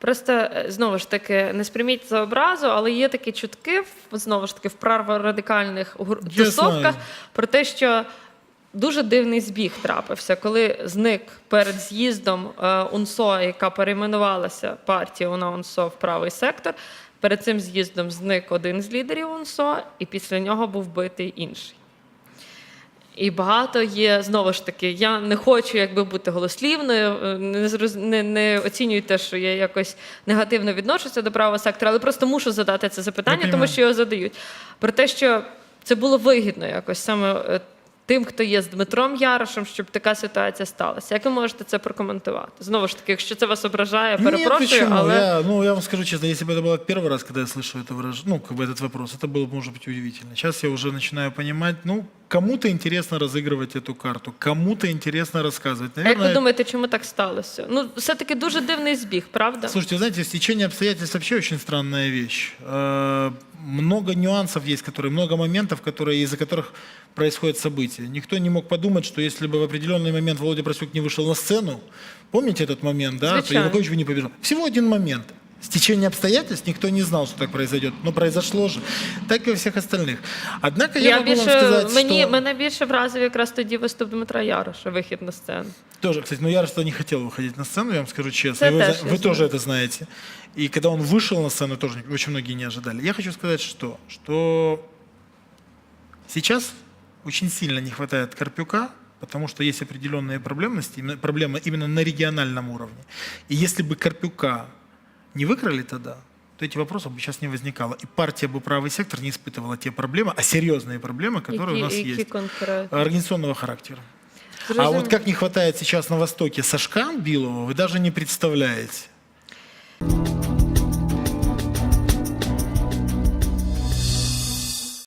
Просто е, знову ж таки, не сприйміть за образу, але є такі чутки знову ж таки в праворадикальних тусовках про те, що дуже дивний збіг трапився, коли зник перед з'їздом е, УНСО, яка перейменувалася партія на УНСО в правий сектор. Перед цим з'їздом зник один з лідерів УНСО, і після нього був битий інший. І багато є знову ж таки. Я не хочу якби бути голослівною, е, не, зроз... не, не оцінюйте, що я якось негативно відношуся до правого сектора, але просто мушу задати це запитання, тому понимаю. що його задають. Про те, що це було вигідно якось саме е, тим, хто є з Дмитром Ярошем, щоб така ситуація сталася. Як ви можете це прокоментувати? Знову ж таки, якщо це вас ображає, Нет, перепрошую, почему? але Я, ну, я вам скажу честно, если бы это было первый раз, когда я слышу это выражение, ну, как бы этот вопрос, это было бы, может быть, удивительно. Сейчас я уже начинаю понимать, ну, Кому-то интересно разыгрывать эту карту, кому-то интересно рассказывать. а як ви Наверное, думаєте, чому так сталося? Ну, все-таки дуже дивний збіг, правда? Слушайте, знаете, стечение обстоятельств вообще очень странная вещь. Э, Много нюансов есть, которые, много моментов, которые, из-за которых происходят события. Никто не мог подумать, что если бы в определенный момент Володя Просюк не вышел на сцену, помните этот момент, да, то Звичайно. Янукович бы не побежал. Всего один момент. Стечение обстоятельств никто не знал, что так произойдет. Но произошло же. Так и у всех остальных. Однако я, Я могу вам більше сказать, мені что... мене більше вразив якраз тоді виступ Дмитра Яроша, вихід на сцену. Тоже, кстати, но Ярослав не хотел выходить на сцену, я вам скажу честно. Это И вы, тоже за- я вы тоже знаю. это знаете. И когда он вышел на сцену, тоже очень многие не ожидали. Я хочу сказать, что, что сейчас очень сильно не хватает Карпюка, потому что есть определенные проблемности, именно- проблемы именно на региональном уровне. И если бы Карпюка не выкрали тогда, то эти вопросы бы сейчас не возникало. И партия бы правый сектор не испытывала те проблемы, а серьезные проблемы, которые які, у нас які есть, конкретно? организационного характера. А Зрозуміло. вот как не хватает сейчас на Востоке Сашка Билова, вы даже не представляете.